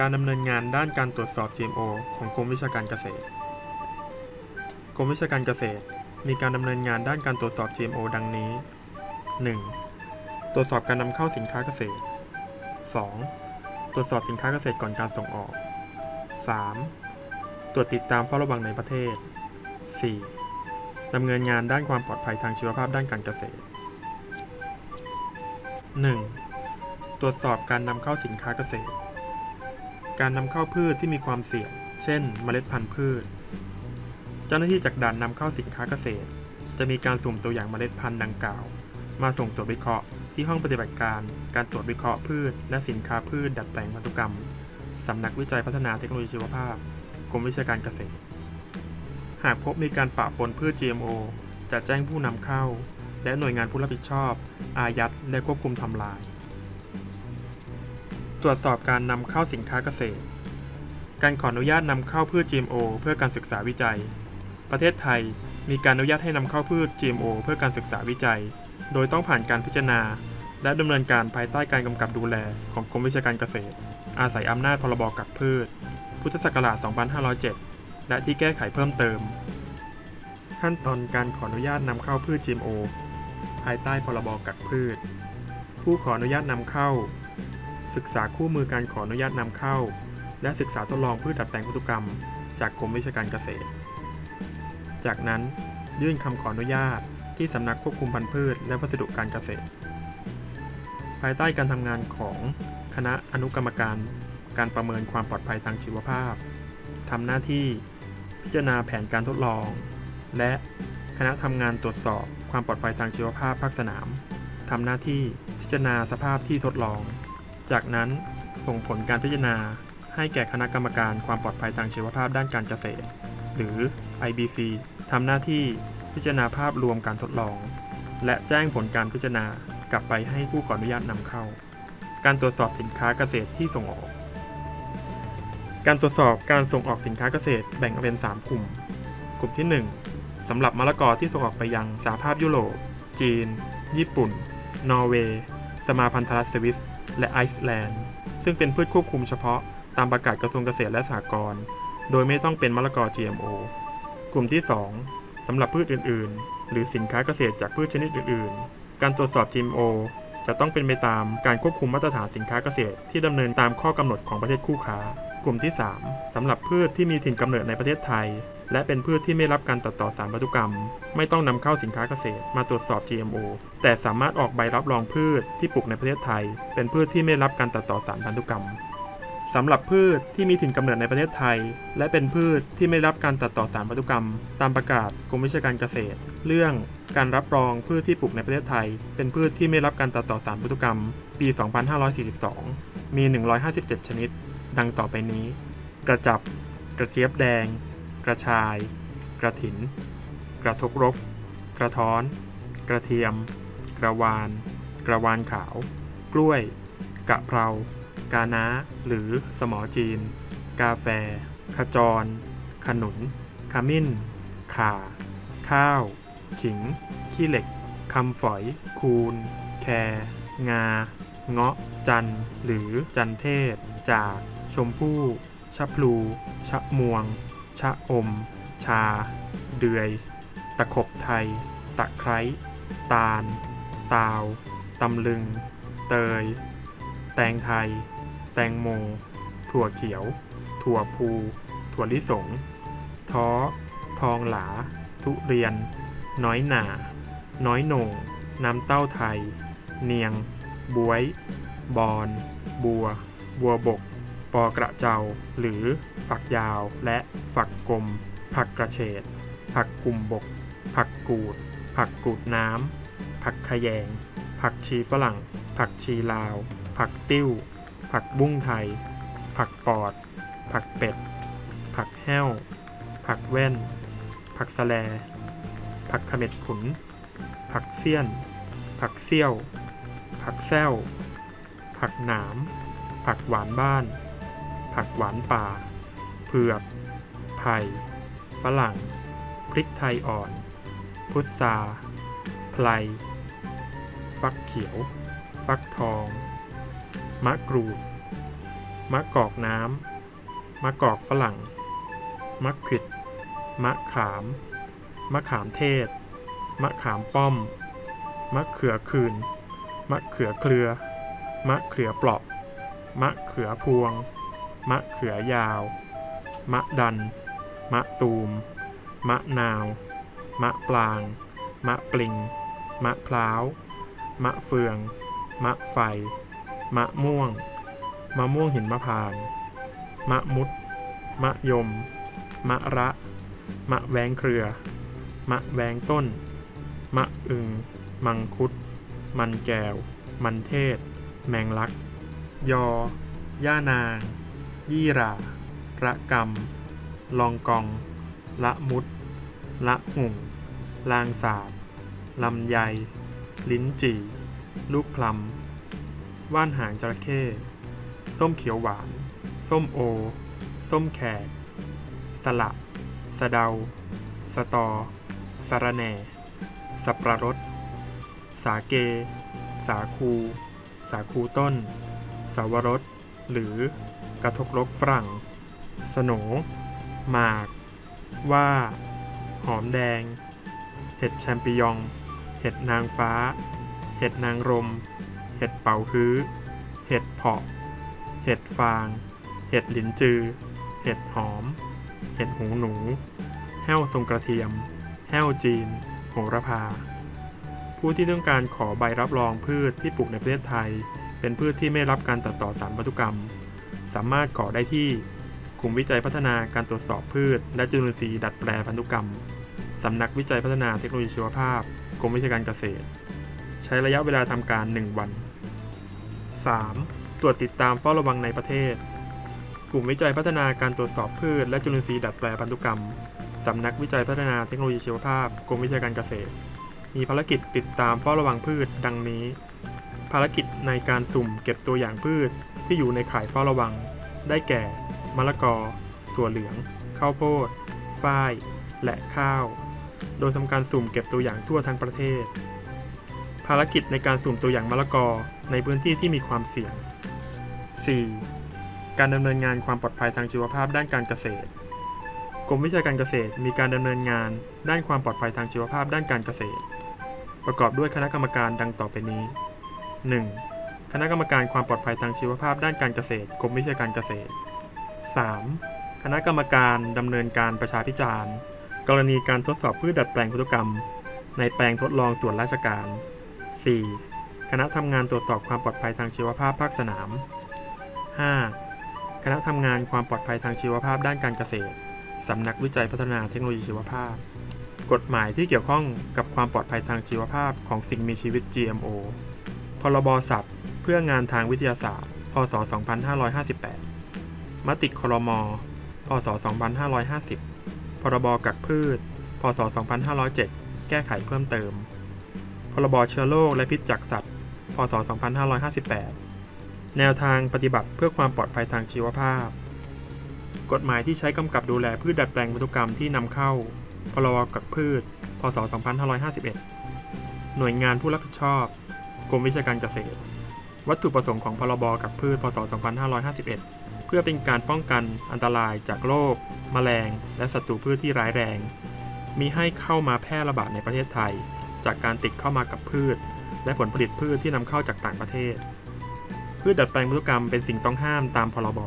การดำเนินงานด้านการตรวจสอบ GMO ของกรมวิชาการเกษตร กรมวิชาการเกษตร มีการดำเนินงานด้านการตรวจสอบ GMO ดังนี้ 1. ตรวจสอบการนำเข้าสินค้าเกษตร 2. ตรวจสอบสินค้าเกษตรก่อนการส่งออก 3. ตรวจติดตามเฝ้าระวังในประเทศ 4. ดำเนินงานด้านความปลอดภัยทางชีวภาพด้านการเกษตร 1. ตรวจสอบการนำเข้าสินค้าเกษตร การนำเข้าพืชที่มีความเสี่ยง เช่น เมล็ดพันธุ์พืช เจ้าหน้าที่จากด่านนำเข้าสินค้าเกษตร จะมีการสุ่มตัวอย่างเมล็ดพันธุ์ดังกล่าว มาส่งตรวจวิเคราะห์ที่ห้องปฏิบัติการ การตรวจวิเคราะห์พืช และสินค้าพืชดัดแปลงพันธุกรรมสำนักวิจัยพัฒนาเทคโนโลยีชีวภาพ กรมวิชาการเกษตร หากพบมีการปะปนพืช GMO จะแจ้งผู้นำเข้า และหน่วยงานผู้รับผิดชอบ อายัดและควบคุมทำลาย ตรวจสอบการนำเข้าสินค้าเกษตร การขออนุญาตนำเข้าพืช GMO เพื่อการศึกษาวิจัย ประเทศไทยมีการอนุญาตให้นำเข้าพืช GMO เพื่อการศึกษาวิจัย โดยต้องผ่านการพิจารณา และดำเนินการภายใต้การกำกับดูแลของกรมวิชาการเกษตร อาศัยอำนาจพรบกักพืช พุทธศักราช 2507 และที่แก้ไขเพิ่มเติม ขั้นตอนการขออนุญาตนำเข้าพืช GMO ภายใต้พรบกักพืช ผู้ขออนุญาตนำเข้า ศึกษาคู่มือการขออนุญาตนำเข้า และศึกษาทดลองพืชดัดแปลงพันธุกรรม จากกรมวิชาการเกษตร จากนั้นยื่นคำขออนุญาตที่สำนักควบคุมพันธุ์พืช และวัสดุการเกษตร ภายใต้การทำงานของคณะอนุกรรมการ การประเมินความปลอดภัยทางชีวภาพทำหน้าที่พิจารณาแผนการทดลอง และคณะทำงานตรวจสอบความปลอดภัยทางชีวภาพภาคสนามทำหน้าที่พิจารณาสภาพที่ทดลอง จากนั้นส่งผลการพิจารณาให้แก่คณะกรรมการความปลอดภัยทางชีวภาพด้านการเกษตร หรือ IBC ทำหน้าที่พิจารณาภาพรวมการทดลอง และแจ้งผลการพิจารณากลับไปให้ผู้ขออนุญาตนำเข้า การตรวจสอบสินค้าเกษตรที่ส่งออก การตรวจสอบการส่งออกสินค้าเกษตรแบ่งเป็น 3 กลุ่ม กลุ่มที่ 1สำหรับมะละกอที่ส่งออกไปยังสหภาพยุโรป จีน ญี่ปุ่น นอร์เวย์ สมาพันธรัฐสวิส และไอซ์แลนด์ ซึ่งเป็นพืชควบคุมเฉพาะตามประกาศกระทรวงเกษตรและสหกรณ์โดยไม่ต้องเป็นมะละกอ GMO กลุ่มที่ 2สำหรับพืชอื่น ๆ หรือสินค้าเกษตรจากพืชชนิดอื่น ๆ การตรวจสอบ GMO จะต้องเป็นไปตามการควบคุมมาตรฐานสินค้าเกษตรที่ดำเนินตามข้อกำหนดของประเทศคู่ค้า กลุ่มที่ 3สำหรับพืชที่มีถิ่นกำเนิดในประเทศไทย และเป็นพืชที่ไม่รับการตัดต่อสารพันธุกรรม ไม่ต้องนำเข้าสินค้าเกษตรมาตรวจสอบ GMO แต่สามารถออกใบรับรองพืชที่ปลูกในประเทศไทย เป็นพืชที่ไม่รับการตัดต่อสารพันธุกรรมสำหรับพืชที่มีถิ่นกำเนิดในประเทศไทย และเป็นพืชที่ไม่รับการตัดต่อสารพันธุกรรม ตามประกาศกรมวิชาการเกษตร เรื่องการรับรองพืชที่ปลูกในประเทศไทย เป็นพืชที่ไม่รับการตัดต่อสารพันธุกรรม ปี 2542 มี 157 ชนิด ดังต่อไปนี้ กระจับ กระเจี๊ยบแดง กระชาย กระถิน กระทกรก กระท้อน กระเทียม กระวาน กระวานขาว กล้วย กะเพรากาน้า หรือสมอจีน กาแฟ ขจร ขนุน ขมิ้น ข่า ข้าว ขิง ขี้เหล็ก คำฝอย คูน แค งา เงาะ จัน หรือจันเทศ จาก ชมพู่ ชะพลู ชะมวง ชะอม ชา เดือย ตะขบไทย ตะไคร้ ตาล ตาว ตำลึง เตย แตงไทย แตงโม ถั่วเขียว ถั่วพู ถั่วลิสง ท้อ ทองหลา ทุเรียน น้อยหนา น้อยโหน่ง น้ำเต้าไทย เนียง บวย บอน บัว บัวบก ปอกระเจ้าหรือ ฝักยาว และฝักกลม ผักกระเฉด ผักกลุ่มบก ผักกูด ผักกูดน้ำ ผักขยง ผักชีฝรั่ง ผักชีลาว ผักติ้ว ผักบุ้งไทย ผักปอด ผักเป็ด ผักแห้ว ผักแว่น ผักสแล ผักขเม็ดขุน ผักเสี้ยน ผักเซี่ยว ผักแซ้วผักหนาม ผักหวานบ้าน ผักหวานป่า เผือก ไผ่ ฝรั่ง พริกไทยอ่อน พุทราไพลฟักเขียว ฟักทอง มะกรูด มะกอกน้ำ มะกอกฝรั่ง มะขิด มะขาม มะขามเทศ มะขามป้อม มะเขือคืน มะเขือเครือ มะเขือเปราะมะเขือพวง มะเขือยาว มะดัน มะตูม มะนาว มะปลาง มะปลิง มะพร้าว มะเฟือง มะไฟ มะม่วง มะม่วงหินมะพาน มะมุด มะยม มะระ มะแวงเครือ มะแวงต้น มะอึง มังคุด มันแก้ว มันเทศ แมงลัก ยอ ย่านาง ยี่หราระกำลองกอง ละมุด ละหุ่ง ลางสาดลำไย ลิ้นจี่ ลูกพลัมว่านหางจระเข้ส้มเขียวหวาน ส้มโอ ส้มแขก สละ สะเดา สตอ สระแหน่ สับประรด สาเก สาคู สาคูต้น สาวรส หรือ กระทกรกฝรั่งสโหนหมาก ว่า หอมแดง เห็ดแชมปิญอง เห็ดนางฟ้า เห็ดนางรม เห็ดเป่าฮื้อ เห็ดเพาะ เห็ดฟาง เห็ดหลินจือ เห็ดหอม เห็ดหูหนู แห้วทรงกระเทียม แห้วจีน โหระพา ผู้ที่ต้องการขอใบรับรองพืชที่ปลูกในประเทศไทย เป็นพืชที่ไม่รับการตัดต่อสารพันธุกรรม สามารถขอได้ที่กลุ่มวิจัยพัฒนาการตรวจสอบพืช และจุลินทรีย์ดัดแปลพันธุกรรม สำนักวิจัยพัฒนาเทคโนโลยีชีวภาพ กรมวิชาการเกษตร ใช้ระยะเวลาทำการ 1 วัน 3. ตรวจติดตามเฝ้าระวังในประเทศ กลุ่มวิจัยพัฒนาการตรวจสอบพืช และจุลินทรีย์ดัดแปลพันธุกรรม สำนักวิจัยพัฒนาเทคโนโลยีชีวภาพ กรมวิชาการเกษตร มีภารกิจติดตามเฝ้าระวังพืช ดังนี้ ภารกิจในการสุ่มเก็บตัวอย่างพืชที่อยู่ในข่ายเฝ้าระวัง ได้แก่ มะละกอ ถั่วเหลือง ข้าวโพด ฝ้าย และข้าว โดยทำการสุ่มเก็บตัวอย่างทั่วทั้งประเทศ ภารกิจในการสุ่มตัวอย่างมะละกอในพื้นที่ที่มีความเสี่ยง 4. การดำเนินงานความปลอดภัยทางชีวภาพด้านการเกษตร กรมวิชาการเกษตรมีการดำเนินงานด้านความปลอดภัยทางชีวภาพด้านการเกษตร ประกอบด้วยคณะกรรมการดังต่อไปนี้ 1. คณะกรรมการความปลอดภัยทางชีวภาพด้านการเกษตรกรมวิชาการเกษตร 3. คณะกรรมการดำเนินการประชาพิจารณ์ กรณีการทดสอบพืชดัดแปลงพันธุกรรม ในแปลงทดลองส่วนราชการ 4. คณะทำงานตรวจสอบความปลอดภัยทางชีวภาพภาคสนาม 5. คณะทำงานความปลอดภัยทางชีวภาพด้านการเกษตรสำนักวิจัยพัฒนาเทคโนโลยีชีวภาพ กฎหมายที่เกี่ยวข้องกับความปลอดภัยทางชีวภาพของสิ่งมีชีวิต GMO พรบสัตว์เพื่องานทางวิทยาศาสตร์ พศ 2558 มติครม พศ 2550 พรบกักพืช พศ 2507 แก้ไขเพิ่มเติม พรบเชื้อโรคและพิษจากสัตว์ พศ 2558 แนวทางปฏิบัติเพื่อความปลอดภัยทางชีวภาพ กฎหมายที่ใช้กำกับดูแลพืชดัดแปลงพันธุกรรมที่นำเข้า พรบกักพืช พศ 2551 หน่วยงานผู้รับผิดชอบ กรมวิชาการเกษตร วัตถุประสงค์ของพรบกักพืชพศ 2551 เพื่อเป็นการป้องกันอันตรายจากโรคแมลง และศัตรูพืชที่ร้ายแรง มีให้เข้ามาแพร่ระบาดในประเทศไทย จากการติดเข้ามากับพืช และผลผลิตพืชที่นำเข้าจากต่างประเทศ พืชดัดแปลงพันธุกรรมเป็นสิ่งต้องห้ามตามพรบ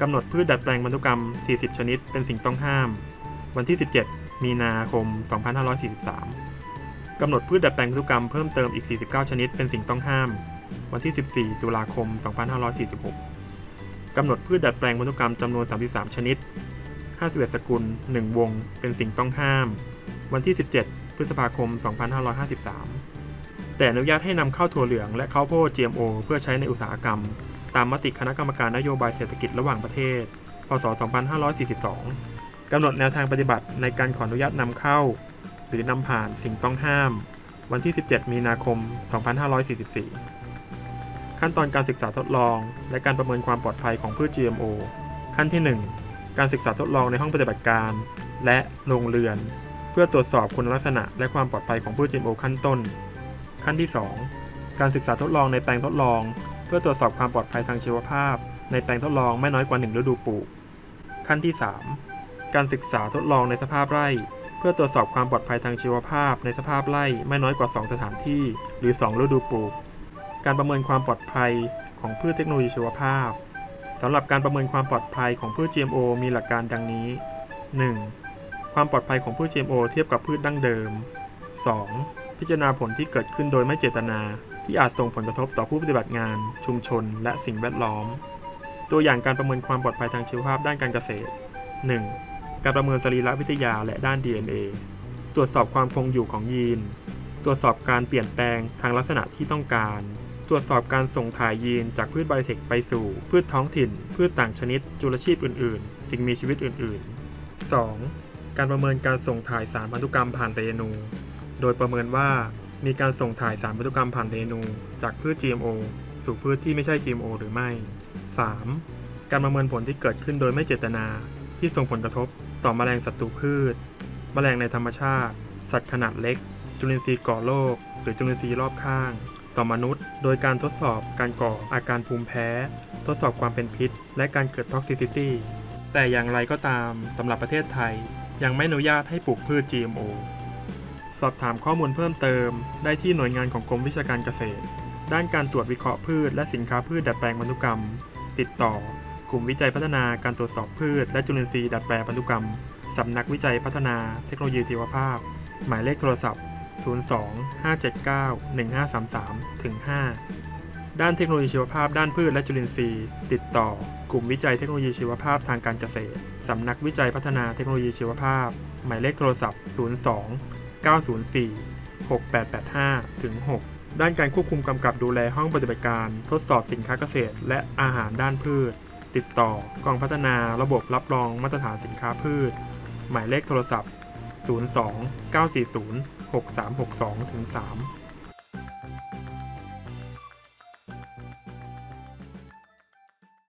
กำหนดพืชดัดแปลงพันธุกรรม 40 ชนิด เป็นสิ่งต้องห้าม วันที่ 17 มีนาคม 2543 กำหนดพืชดัดแปลงพันธุกรรมเพิ่มเติมอีก 49 ชนิดเป็นสิ่งต้องห้าม วันที่ 14 ตุลาคม 2546 กำหนดพืชดัดแปลงพันธุกรรมจำนวน 33 ชนิด 51 สกุล 1 วง เป็นสิ่งต้องห้าม วันที่ 17 พฤษภาคม 2553 แต่อนุญาตให้นำเข้าถั่วเหลืองและข้าวโพด GMO เพื่อใช้ในอุตสาหกรรม ตามมติคณะกรรมการนโยบายเศรษฐกิจระหว่างประเทศ พศ 2542 กำหนดแนวทางปฏิบัติในการขออนุญาตนำเข้า รือ นำผ่านสิ่งต้องห้าม วันที่ 17 มีนาคม 2544 ขั้นตอนการศึกษาทดลอง และการประเมินความปลอดภัยของพืช GMO ขั้นที่ 1 การศึกษาทดลองในห้องปฏิบัติการ และโรงเรือน เพื่อตรวจสอบคุณลักษณะและความปลอดภัยของพืช GMO ขั้นต้น ขั้นที่ 2 การศึกษาทดลองในแปลงทดลอง เพื่อตรวจสอบความปลอดภัยทางชีวภาพ ในแปลงทดลองไม่น้อยกว่า 1 ฤดูปลูก ขั้นที่ 3 การศึกษาทดลองในสภาพไร่ เพื่อตรวจสอบความปลอดภัยทางชีวภาพในสภาพไร่ไม่น้อยกว่า 2 สถานที่ หรือ 2 ฤดูปลูก การประเมินความปลอดภัยของพืชเทคโนโลยีชีวภาพสำหรับการประเมินความปลอดภัยของพืช GMO มีหลักการดังนี้ 1. ความปลอดภัยของพืช GMO เทียบกับพืชดั้งเดิม 2. พิจารณาผลที่เกิดขึ้นโดยไม่เจตนา ที่อาจส่งผลกระทบต่อผู้ปฏิบัติงาน ชุมชน และสิ่งแวดล้อม ตัวอย่างการประเมินความปลอดภัยทางชีวภาพด้านการเกษตร 1. การประเมินสรีรวิทยาและด้าน DNA ตรวจสอบความคงอยู่ของยีน ตรวจสอบการเปลี่ยนแปลงทางลักษณะที่ต้องการ ตรวจสอบการส่งถ่ายยีนจากพืชไบโอเทคไปสู่ พืชท้องถิ่น พืชต่างชนิด จุลชีพอื่น ๆ สิ่งมีชีวิตอื่น ๆ 2. การประเมินการส่งถ่ายสารพันธุกรรมผ่านเรนู โดยประเมินว่ามีการส่งถ่ายสารพันธุกรรมผ่านเรนู จากพืช GMO สู่พืชที่ไม่ใช่ GMO หรือไม่ 3. การประเมินผลที่เกิดขึ้นโดยไม่เจตนาที่ส่งผลกระทบ ต่อแมลงศัตรูพืชแมลงในธรรมชาติ สัตว์ขนาดเล็ก จุลินทรีย์ก่อโรคหรือจุลินทรีย์รอบข้าง ต่อมนุษย์ โดยการทดสอบการก่ออาการภูมิแพ้ ทดสอบความเป็นพิษ และการเกิดท็อกซิซิตี้แต่อย่างไรก็ตามสำหรับประเทศไทย ยังไม่อนุญาตให้ปลูกพืช GMO สอบถามข้อมูลเพิ่มเติม ได้ที่หน่วยงานของกรมวิชาการเกษตร ด้านการตรวจวิเคราะห์พืชและสินค้าพืชดัดแปลงพันธุกรรม ติดต่อ กลุ่มวิจัยพัฒนาการตรวจสอบพืช และจุลินทรีย์ดัดแปลงพันธุกรรม สำนักวิจัยพัฒนาเทคโนโลยีชีวภาพ หมายเลขโทรศัพท์ 02-579-1533ถึง5ด้านเทคโนโลยีชีวภาพด้านพืชและจุลินทรีย์ ติดต่อ กลุ่มวิจัยเทคโนโลยีชีวภาพทางการเกษตร สำนักวิจัยพัฒนาเทคโนโลยีชีวภาพ หมายเลขโทรศัพท์ 02 904 6885ถึง6ด้านการควบคุมกำกับดูแลห้องปฏิบัติการ ทดสอบสินค้าเกษตร และอาหารด้านพืช ติดต่อกองพัฒนาระบบรับรองมาตรฐานสินค้าพืช หมายเลขโทรศัพท์ 02 940 6362ถึง3